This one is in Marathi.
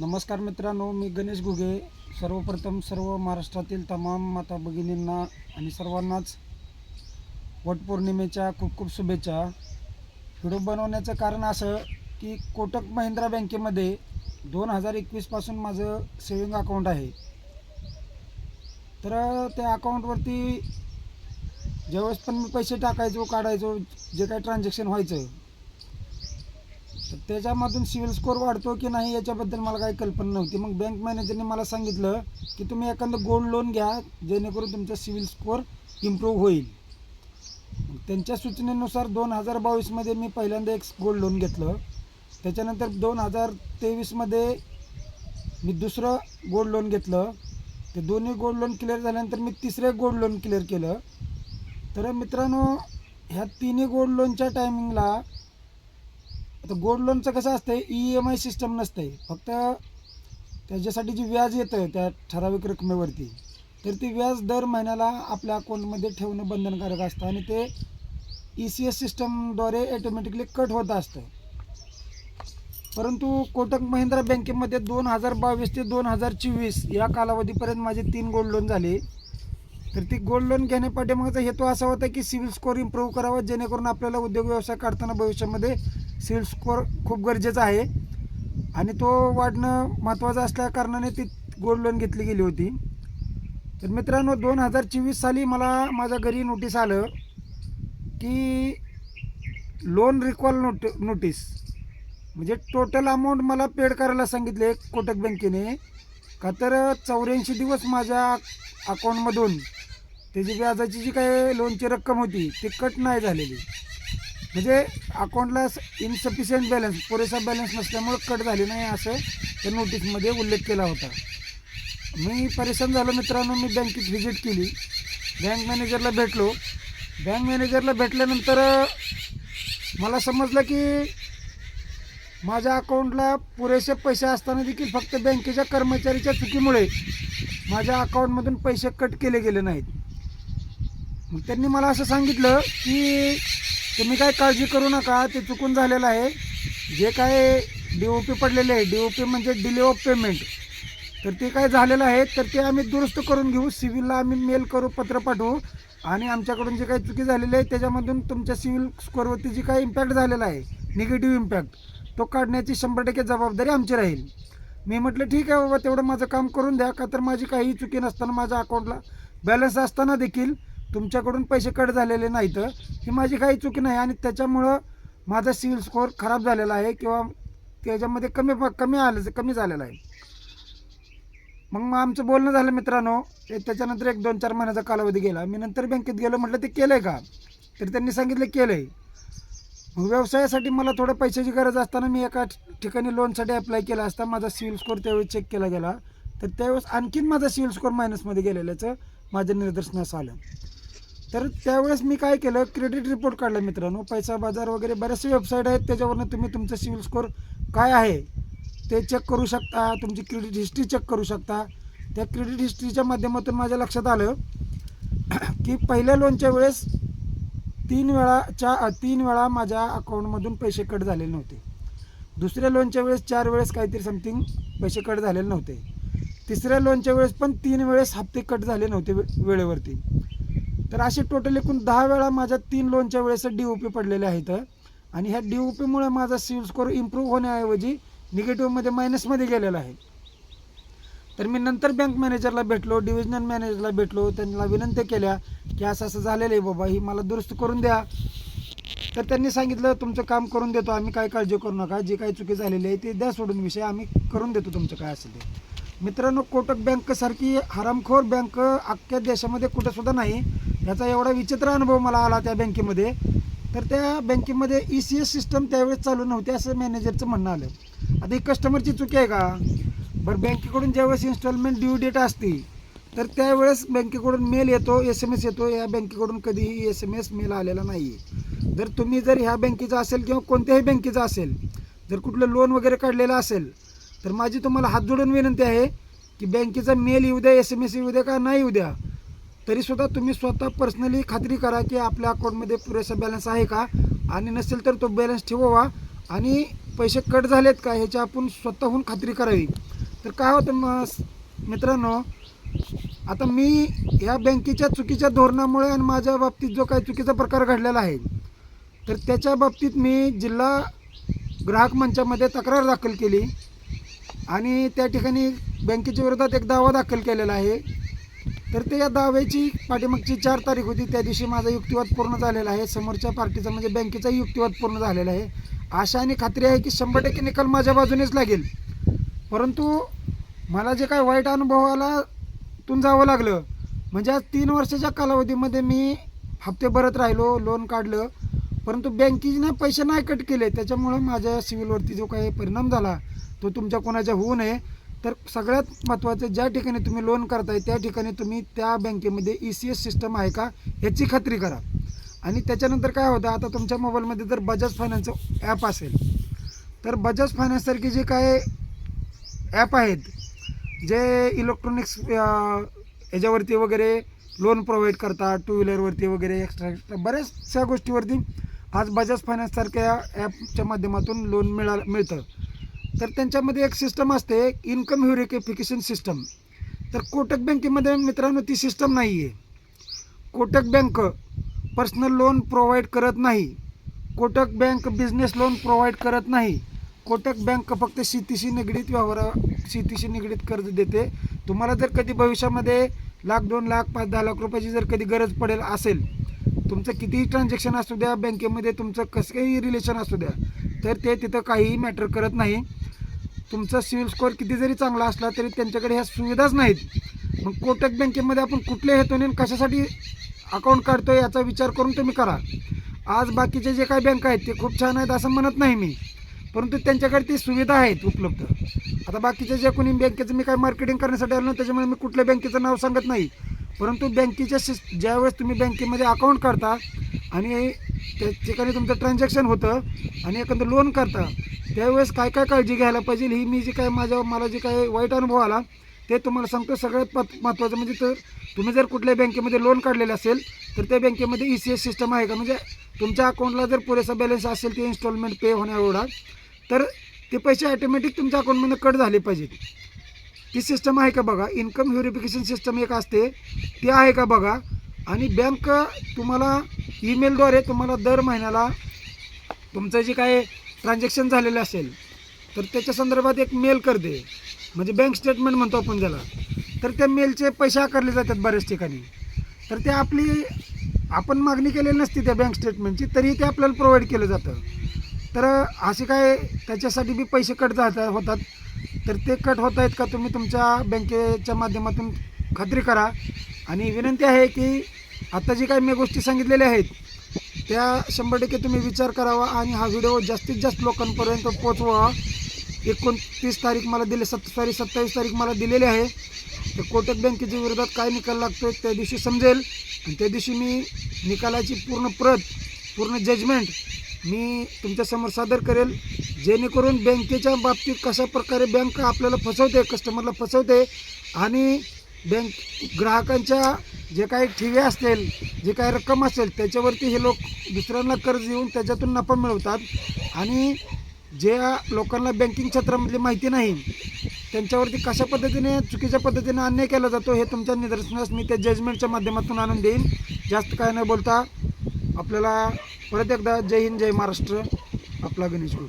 नमस्कार मित्रांनो मी गणेश घुगे. सर्वप्रथम सर्व महाराष्ट्रातील तमाम माता भगिनींना आणि सर्वांनाच वटपौर्णिमेच्या खूप खूप शुभेच्छा. व्हिडिओ बनवण्याचं कारण असं की कोटक महिंद्रा बँकेमध्ये दोन हजार एकवीसपासून माझं सेविंग अकाउंट आहे. तर त्या अकाउंटवरती ज्यावेळेस पण मी पैसे टाकायचो काढायचो जे काही ट्रान्झॅक्शन व्हायचं तर त्याच्यामधून सिव्हिल स्कोअर वाढतो की नाही याच्याबद्दल मला काही कल्पना नव्हती. मग बँक मॅनेजरने मला सांगितलं की तुम्ही एखादं गोल्ड लोन घ्या जेणेकरून तुमचा सिव्हिल स्कोअर इम्प्रूव्ह होईल. त्यांच्या सूचनेनुसार दोन हजार बावीसमध्ये मी पहिल्यांदा एक गोल्ड लोन घेतलं. त्याच्यानंतर दोन हजार तेवीसमध्ये मी दुसरं गोल्ड लोन घेतलं. ते दोन्ही गोल्ड लोन क्लिअर झाल्यानंतर मी तिसरं गोल्ड लोन क्लिअर केलं. तर मित्रांनो ह्या तिन्ही गोल्ड लोनच्या टायमिंगला तर गोल्ड लोनचं कसं असतं ई एम आय सिस्टम नसते फक्त त्याच्यासाठी जी व्याज येतं त्या ठराविक रकमेवरती तर ती व्याज दर महिन्याला आपल्या अकाउंटमध्ये ठेवणं बंधनकारक असतं आणि ते ई सी एस सिस्टमद्वारे ऑटोमॅटिकली कट होत असतं. परंतु कोटक महिंद्रा बँकेमध्ये दोन हजार बावीस ते दोन हजार चोवीस या कालावधीपर्यंत माझे तीन गोल्ड लोन झाले. तर ती गोल्ड लोन घेण्यापाठीमागचा हेतू असा होता की सिबिल स्कोअर इम्प्रूव्ह करावा जेणेकरून आपल्याला उद्योग व्यवसाय काढताना भविष्यामध्ये सिबिल स्कोअर खूप गरजेचा आहे. आणि तो वाढणं महत्त्वाचं असल्या कारणाने ती गोल्ड लोन घेतली गेली होती. तर मित्रांनो दोन हजार चोवीस साली मला माझ्या घरी नोटीस आलं की लोन रिकॉल नोट नोटीस. म्हणजे टोटल अमाऊंट मला पेड करायला सांगितले कोटक बँकेने. का तर चौऱ्याऐंशी दिवस माझ्या अकाउंटमधून त्याची व्याजाची जी काही लोनची रक्कम होती ती कट नाही झालेली. म्हणजे अकाउंटला इनसफिशियंट बॅलन्स पुरेसा बॅलन्स नसल्यामुळे कट झाली नाही असं त्या नोटीसमध्ये उल्लेख केला होता. मी परेशान झालो मित्रांनो मी बँकेत व्हिजिट केली. बँक मॅनेजरला भेटलो. बँक मॅनेजरला भेटल्यानंतर मला समजलं की माझ्या अकाउंटला पुरेसे पैसे असताना देखील फक्त बँकेच्या कर्मचारीच्या चुकीमुळे माझ्या अकाउंटमधून पैसे कट केले गेले नाहीत. मग त्यांनी मला असं सांगितलं की तुम्ही काय काळजी करू नका ते चुकून झालेलं आहे. जे काय डी ओ पी पडलेले आहे डी ओ पी म्हणजे डिले ऑफ पेमेंट तर ते काय झालेलं आहे तर ते आम्ही दुरुस्त करून घेऊ. सिव्हिलला आम्ही मेल करू पत्र पाठवू. आणि आमच्याकडून जे काही चुकी झालेली आहे त्याच्यामधून तुमच्या सिव्हिल स्कोअरवरती जी काही इम्पॅक्ट झालेला आहे निगेटिव्ह इम्पॅक्ट तो काढण्याची शंभर टक्के जबाबदारी आमची राहील. मी म्हटलं ठीक आहे बाबा तेवढं माझं काम करून द्या. का तर माझी काही चुकी नसताना माझ्या अकाउंटला बॅलन्स असताना देखील तुमच्याकडून पैसे कट झालेले नाहीत. ही माझी काही चुकी नाही आणि त्याच्यामुळं माझा सिविल स्कोअर खराब झालेला आहे किंवा त्याच्यामध्ये कमी कमी आलं कमी झालेलं आहे. मग मग आमचं बोलणं झालं मित्रांनो ते त्याच्यानंतर एक दोन चार महिन्याचा कालावधी गेला. मी नंतर बँकेत गेलो म्हटलं ते केलं आहे का? तर त्यांनी सांगितलं केलं आहे मग व्यवसायासाठी मला थोडं पैशाची गरज असताना मी एका ठिकाणी लोनसाठी अप्लाय केला असता. माझा सिव्हिल स्कोअर त्यावेळी चेक केला गेला. तर त्यावेळेस आणखीन माझा सिव्हिल स्कोअर मायनसमध्ये गेलेल्याचं माझ्या निदर्शनास आलं. तर त्यावेळेस मी काय केलं क्रेडिट रिपोर्ट काढला मित्रांनो. पैसा बाजार वगैरे बरेचसे वेबसाईट आहेत त्याच्यावरनं तुम्ही तुमचं सिव्हिल स्कोअर काय आहे ते चेक करू शकता. तुमची क्रेडिट हिस्ट्री चेक करू शकता. त्या क्रेडिट हिस्ट्रीच्या माध्यमातून माझ्या लक्षात आलं की पहिल्या लोनच्या वेळेस तीन वेळाच्या तीन वेळा माझ्या अकाउंटमधून पैसे कट झालेले नव्हते. दुसऱ्या लोनच्या वेळेस चार वेळेस काहीतरी समथिंग पैसे कट झालेले नव्हते. तिसऱ्या लोनच्या वेळेस पण तीन वेळेस हप्ते कट झाले नव्हते वे वेळेवरती. तर असे टोटल एकूण दहा वेळा माझ्या तीन लोनच्या वेळेस डी ओ पी पडलेले आहेत. आणि ह्या डी ओ पीमुळे माझा सिव्हिल स्कोअर इम्प्रूव्ह होण्याऐवजी निगेटिव्हमध्ये मायनसमध्ये गेलेला आहे. तर मी नंतर बँक मॅनेजरला भेटलो डिव्हिजनल मॅनेजरला भेटलो. त्यांना विनंती केल्या की असं असं झालेलं आहे बाबा ही मला दुरुस्त करून द्या. तर त्यांनी सांगितलं तुमचं काम करून देतो आम्ही काय काळजी करू नका. जी काही चुकी झालेली आहे ते द्या सोडून विषय आम्ही करून देतो तुमचं काय असेल ते. मित्रांनो कोटक बँकसारखी हरामखोर बँक अख्ख्या देशामध्ये कुठंसुद्धा नाही. याचा एवढा विचित्र अनुभव मला आला त्या बँकेमध्ये. तर त्या बँकेमध्ये ई सी एस सिस्टम त्यावेळेस चालू नव्हते असं मॅनेजरचं म्हणणं आलं. आता ही कस्टमरची चुकी आहे का? बरं बँकेकडून ज्यावेळेस इन्स्टॉलमेंट ड्यू डेट असते तर त्यावेळेस बँकेकडून मेल येतो एस एम एस येतो. या बँकेकडून कधीही एस एम एस मेल आलेला नाही आहे जर तुम्ही जर ह्या बँकेचा असेल किंवा कोणत्याही बँकेचा असेल जर कुठलं लोन वगैरे काढलेलं असेल तर माझी तुम्हाला हात जोडून विनंती आहे की बँकेचा मेल येऊ द्या एस एम एस येऊ द्या का नाही येऊ द्या तरीसुद्धा तुम्ही स्वतः पर्सनली खात्री करा की आपल्या अकाउंटमध्ये पुरेसा बॅलन्स आहे का? आणि नसेल तर तो बॅलन्स ठेवावा. आणि पैसे कट झालेत का ह्याची आपण स्वतःहून खात्री करावी. तर काय होतं मग मित्रांनो आता मी या बँकेच्या चुकीच्या धोरणामुळे आणि माझ्या बाबतीत जो काही चुकीचा प्रकार घडलेला आहे तर त्याच्या बाबतीत मी जिल्हा ग्राहक मंचामध्ये तक्रार दाखल केली. आणि त्या ठिकाणी बँकेच्या विरोधात एक दावा दाखल केलेला आहे. तर ते या दाव्याची पाठीमागची चार तारीख होती. त्या दिवशी माझा युक्तिवाद पूर्ण झालेला आहे. समोरच्या पार्टीचा म्हणजे बँकेचा युक्तिवाद पूर्ण झालेला आहे. आशा आणि खात्री आहे की शंभर टक्के निकाल माझ्या बाजूनेच लागेल. परंतु मला जे काय वाईट अनुभवाला तून जावं लागलं म्हणजे आज तीन वर्षाच्या कालावधीमध्ये मी हप्ते भरत राहिलो लोन काढलं. परंतु बँकेने पैसे नाही कट केले. त्याच्यामुळं माझ्या सिव्हिलवरती जो काही परिणाम झाला तो तुमच्या कोणाच्या होऊ नये. तर सगळ्यात महत्त्वाचं ज्या ठिकाणी तुम्ही लोन करताय त्या ठिकाणी तुम्ही त्या बँकेमध्ये ई सी एस सिस्टम आहे का याची खात्री करा. आणि त्याच्यानंतर काय होतं आता तुमच्या मोबाईलमध्ये जर बजाज फायनान्सचं ॲप असेल तर बजाज फायनान्ससारखी जे काय ॲप आहेत जे इलेक्ट्रॉनिक्स याच्यावरती वगैरे लोन प्रोव्हाइड करतात टू व्हीलरवरती वगैरे एक्स्ट्रा एक्स्ट्रा बऱ्याचशा गोष्टीवरती आज बजाज फायनान्ससारख्या ॲपच्या माध्यमातून लोन मिळा मिळतं. तर त्यांच्यामध्ये एक सिस्टम असते इन्कम व्हेरिफिकेशन सिस्टम तर कोटक बँकेमध्ये मित्रांनो ती सिस्टम नाही आहे Kotak bank personal loan provide करत नाही. Kotak bank business loan provide करत नाही. कोटक बँक फक्त शेतीशी निगडीत व्यवहार शेतीशी निगडीत कर्ज देते. तुम्हाला जर कधी भविष्यामध्ये लाख दोन लाख पाच दहा लाख रुपयाची जर कधी गरज पडेल असेल तुमचं कितीही ट्रान्झॅक्शन असू द्या बँकेमध्ये तुमचं कसंही रिलेशन असू द्या तर ते तिथं काहीही मॅटर करत नाही. तुमचा सिबिल स्कोअर किती जरी चांगला असला तरी त्यांच्याकडे ह्या सुविधाच नाहीत. मग कोटक बँकेमध्ये आपण कुठल्या हेतूने कशासाठी अकाउंट काढतो याचा विचार करून तुम्ही करा. आज बाकीचे जे काही बँक आहेत ते खूप छान आहेत असं म्हणत नाही मी. परंतु त्यांच्याकडे ती सुविधा आहेत उपलब्ध. आता बाकीचे जे कोणी बँकेचं मी काय मार्केटिंग करण्यासाठी आलो त्याच्यामुळे मी कुठल्या बँकेचं नाव सांगत नाही. परंतु बँकेच्या सिस ज्यावेळेस तुम्ही बँकेमध्ये अकाउंट काढता आणि त्या ठिकाणी तुमचं ट्रान्झॅक्शन होतं आणि एखादं लोन करता त्यावेळेस काय काय काळजी घ्यायला पाहिजे ही मी जी काय माझ्या मला जे काय वाईट अनुभव आला ते तुम्हाला सांगतो. सगळ्यात पत महत्त्वाचं म्हणजे तर तुम्ही जर कुठल्या बँकेमध्ये लोन काढलेलं असेल तर त्या बँकेमध्ये ई सी एस सिस्टम आहे का? म्हणजे तुमच्या अकाउंटला जर पुरेसा बॅलन्स असेल ते इन्स्टॉलमेंट पे होण्या एवढा तर ते पैसे ऑटोमॅटिक तुमच्या अकाउंटमधून कट झाले पाहिजेत. ती सिस्टम आहे का बघा? इन्कम व्हेरिफिकेशन सिस्टम एक असते ती आहे का बघा? आणि बँक तुम्हाला ईमेलद्वारे तुम्हाला दर महिन्याला तुमचं जे काय ट्रान्झॅक्शन झालेलं असेल तर त्याच्या संदर्भात एक मेल करते म्हणजे बँक स्टेटमेंट म्हणतो आपण ज्याला तर त्या मेलचे पैसे आकारले जातात बऱ्याच ठिकाणी. तर ते आपली आपण मागणी केलेली नसते त्या बँक स्टेटमेंटची तरी ते आपल्याला प्रोव्हाइड केलं जातं. तर असे काय त्याच्यासाठी बी पैसे कट जातात होतात. तर ते कट होत आहेत का तुम्ही तुमच्या बँकेच्या माध्यमातून खात्री करा. आणि विनंती आहे की आता जी काही मी गोष्टी सांगितलेल्या आहेत त्या शंभर टक्के तुम्ही विचार करावा आणि हा व्हिडिओ जास्तीत जास्त लोकांपर्यंत पोचवा एकोणतीस तारीख मला दिले सत्त सॉरी सत्तावीस तारीख मला दिलेली आहे. तर कोटक बँकेच्या विरोधात काय निकाल लागतो त्या दिवशी समजेल. आणि त्या दिवशी मी निकालाची पूर्ण प्रत पूर्ण जजमेंट मी तुमच्यासमोर सादर करेल. जेणेकरून बँकेच्या बाबतीत कशा प्रकारे बँक आपल्याला फसवते कस्टमरला फसवते आणि बँक ग्राहकांच्या जे काही ठेवे असतील जे काही रक्कम असेल त्याच्यावरती हे लोक दुसऱ्यांना कर्ज देऊन त्याच्यातून नफा मिळवतात. आणि ज्या लोकांना बँकिंग क्षेत्रामधली माहिती नाही त्यांच्यावरती कशा पद्धतीने चुकीच्या पद्धतीने अन्याय केला जातो हे तुमच्या निदर्शनास मी त्या जजमेंटच्या माध्यमातून आणून देईन. जास्त काय न बोलता आपल्याला परत एकदा जय हिंद जय महाराष्ट्र. आपला गणेश गुरु.